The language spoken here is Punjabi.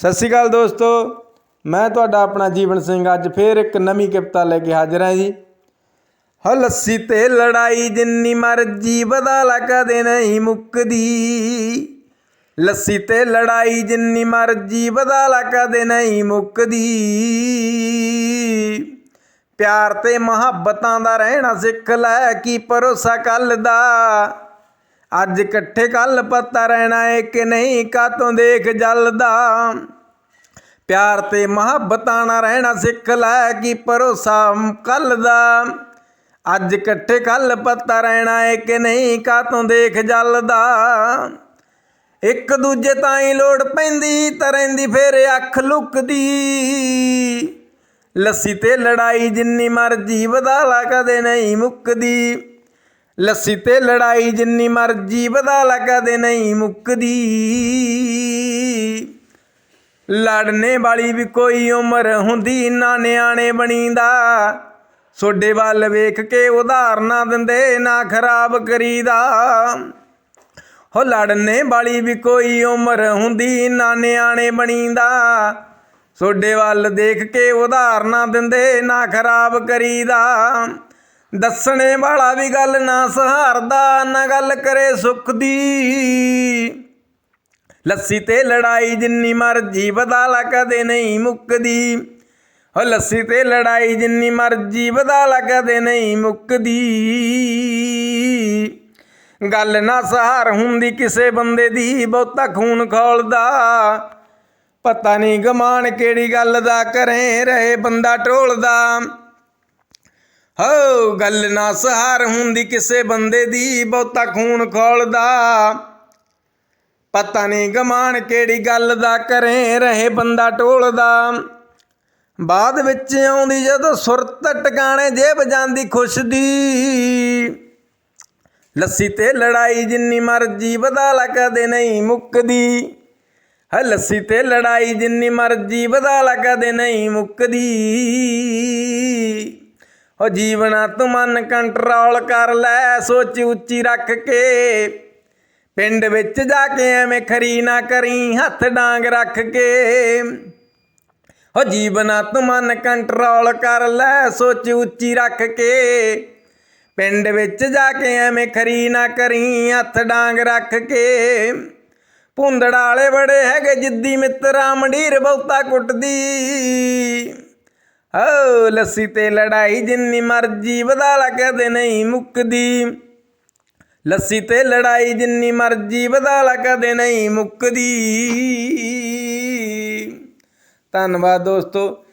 ਸਤਿ ਸ਼੍ਰੀ ਅਕਾਲ ਦੋਸਤੋ। ਮੈਂ ਤੁਹਾਡਾ ਆਪਣਾ ਜੀਵਨ ਸਿੰਘ ਅੱਜ ਫੇਰ ਇੱਕ ਨਵੀਂ ਕਵਿਤਾ ਲੈ ਕੇ ਹਾਜ਼ਰ ਹਾਂ ਜੀ। ਹੋ ਲੱਸੀ ਤੇ ਲੜਾਈ ਜਿੰਨੀ ਮਰਜ਼ੀ ਬਦਲਾ ਕਦੇ ਨਹੀਂ ਮੁੱਕਦੀ। ਲੱਸੀ ਤੇ ਲੜਾਈ ਜਿੰਨੀ ਮਰਜ਼ੀ ਬਦਲਾ ਕਦੇ ਨਹੀਂ ਮੁੱਕਦੀ। ਪਿਆਰ ਤੇ ਮੁਹੱਬਤਾਂ ਦਾ ਰਹਿਣਾ ਸਿੱਖ ਲੈ, ਕੀ ਭਰੋਸਾ ਕੱਲ ਦਾ? ਅੱਜ ਇਕੱਠੇ ਕੱਲ ਪਤਾ ਰਹਿਣਾ ਏ ਕਿ ਨਹੀਂ ਕਾਤੋਂ ਦੇਖ ਜਲਦਾ? ਪਿਆਰ ਤੇ ਮੁਹੱਬਤਾਂ ਨਾਲ ਰਹਿਣਾ ਸਿੱਖ ਲੈ, ਕੀ ਭਰੋਸਾ ਕੱਲ ਦਾ? ਅੱਜ ਇਕੱਠੇ ਕੱਲ ਪਤਾ ਰਹਿਣਾ ਏ ਕਿ ਨਹੀਂ ਕਾਤੋਂ ਦੇਖ ਜਲਦਾ? ਇੱਕ ਦੂਜੇ ਤਾਂ ਹੀ ਲੋੜ ਪੈਂਦੀ ਤਰੈਂਦੀ ਫੇਰ ਅੱਖ ਲੁਕਦੀ। ਲੱਸੀ ਤੇ ਲੜਾਈ ਜਿੰਨੀ ਮਰਜ਼ੀ, ਵਧਾਲਾ ਕਦੇ ਨਹੀਂ ਮੁੱਕਦੀ। ਲੱਸੀ ਤੇ ਲੜਾਈ ਜਿੰਨੀ ਮਰਜ਼ੀ ਵਧਾਲਾ ਕਦੇ ਨਹੀਂ ਮੁੱਕਦੀ। ਲੜਨੇ ਵਾਲੀ ਵੀ ਕੋਈ ਉਮਰ ਹੁੰਦੀ, ਨਾ ਨਿਆਣੇ ਬਣੀਦਾ। ਸੋਡੇ ਵੱਲ ਵੇਖ ਕੇ ਉਦਾਹਰਨਾਂ ਦਿੰਦੇ, ਨਾ ਖਰਾਬ ਕਰੀਦਾ। ਹੋ, ਲੜਨੇ ਵਾਲੀ ਵੀ ਕੋਈ ਉਮਰ ਹੁੰਦੀ, ਨਾ ਨਿਆਣੇ ਬਣੀਦਾ। ਸੋਡੇ ਵੱਲ ਦੇਖ ਕੇ ਉਦਾਹਰਨਾਂ ਦਿੰਦੇ, ਨਾ ਖਰਾਬ ਕਰੀਦਾ। ਦੱਸਣੇ ਵਾਲਾ ਵੀ ਗੱਲ ਨਾ ਸਹਾਰਦਾ, ਨਾ ਗੱਲ ਕਰੇ ਸੁੱਖ ਦੀ। ਲੱਸੀ ਤੇ ਲੜਾਈ ਜਿੰਨੀ ਮਰਜ਼ੀ ਬਦਾਲਾ ਕਦੇ ਨਹੀਂ ਮੁੱਕਦੀ। ਹੋ ਲੱਸੀ ਤੇ ਲੜਾਈ ਜਿੰਨੀ ਮਰਜ਼ੀ ਬਦਾਲਾ ਕਦੇ ਨਹੀਂ ਮੁੱਕਦੀ। ਗੱਲ ਨਾ ਸਹਾਰ ਹੁੰਦੀ ਕਿਸੇ ਬੰਦੇ ਦੀ, ਬਹੁਤਾ ਖੂਨ ਖੋਲਦਾ। ਪਤਾ ਨਹੀਂ ਗਮਾਨ ਕਿਹੜੀ ਗੱਲ ਦਾ ਕਰੇ, ਰਹੇ ਬੰਦਾ ਢੋਲਦਾ। ਹੋ ਗੱਲ ਨਾ ਸਹਾਰ ਹੁੰਦੀ ਕਿਸੇ ਬੰਦੇ ਦੀ, ਬਹੁਤਾ ਖੂਨ ਖੋਲਦਾ। ਪਤਾ ਨਹੀਂ ਗਮਾਨ ਕਿਹੜੀ ਗੱਲ ਦਾ ਕਰੇ ਰਹੇ ਬੰਦਾ ਟੋਲਦਾ। ਬਾਅਦ ਵਿੱਚ ਆਉਂਦੀ ਜਦੋਂ ਸੁਰਤ ਟਿਕਾਣੇ ਜੇਬ ਜਾਂਦੀ ਖੁਸ਼ ਦੀ ਲੱਸੀ ਤੇ ਲੜਾਈ ਜਿੰਨੀ ਮਰਜ਼ੀ ਬਦਾਲਾ ਕਦੇ ਨਹੀਂ ਮੁੱਕਦੀ। ਹੈ ਲੱਸੀ ਤੇ ਲੜਾਈ ਜਿੰਨੀ ਮਰਜ਼ੀ ਬਦਾਲਾ ਕਦੇ ਨਹੀਂ ਮੁੱਕਦੀ। ਹੋ ਜੀਵਨਾ ਤੂੰ ਮਨ ਕੰਟਰੋਲ ਕਰ ਲੈ, ਸੋਚ ਉੱਚੀ ਰੱਖ ਕੇ। ਪਿੰਡ ਵਿੱਚ ਜਾ ਕੇ ਐਵੇਂ ਖਰੀ ਨਾ ਕਰੀ, ਹੱਥ ਡਾਂਗ ਰੱਖ ਕੇ। ਹੋ ਜੀਵਨਾ ਤੂੰ ਮਨ ਕੰਟਰੋਲ ਕਰ ਲੈ, ਸੋਚ ਉੱਚੀ ਰੱਖ ਕੇ। ਪਿੰਡ ਵਿੱਚ ਜਾ ਕੇ ਐਵੇਂ ਖਰੀ ਨਾ ਕਰੀ, ਹੱਥ ਡਾਂਗ ਰੱਖ ਕੇ। ਭੁੰਦੜ ਵਾਲੇ ਬੜੇ ਹੈਗੇ, ਜਿੱਦੀ ਮਿੱਤਰਾਂ, ਮੰਡੀਰ ਬਹੁਤਾ ਕੁੱਟਦੀ। ਓ ਲੱਸੀ ਤੇ ਲੜਾਈ ਜਿੰਨੀ ਮਰਜ਼ੀ, ਵਧਾਲਾ ਕਦੇ ਨਹੀਂ ਮੁੱਕਦੀ। ਲੱਸੀ ਤੇ ਲੜਾਈ ਜਿੰਨੀ ਮਰਜ਼ੀ, ਵਧਾਲਾ ਕਦੇ ਨਹੀਂ ਮੁੱਕਦੀ। ਧੰਨਵਾਦ ਦੋਸਤੋ।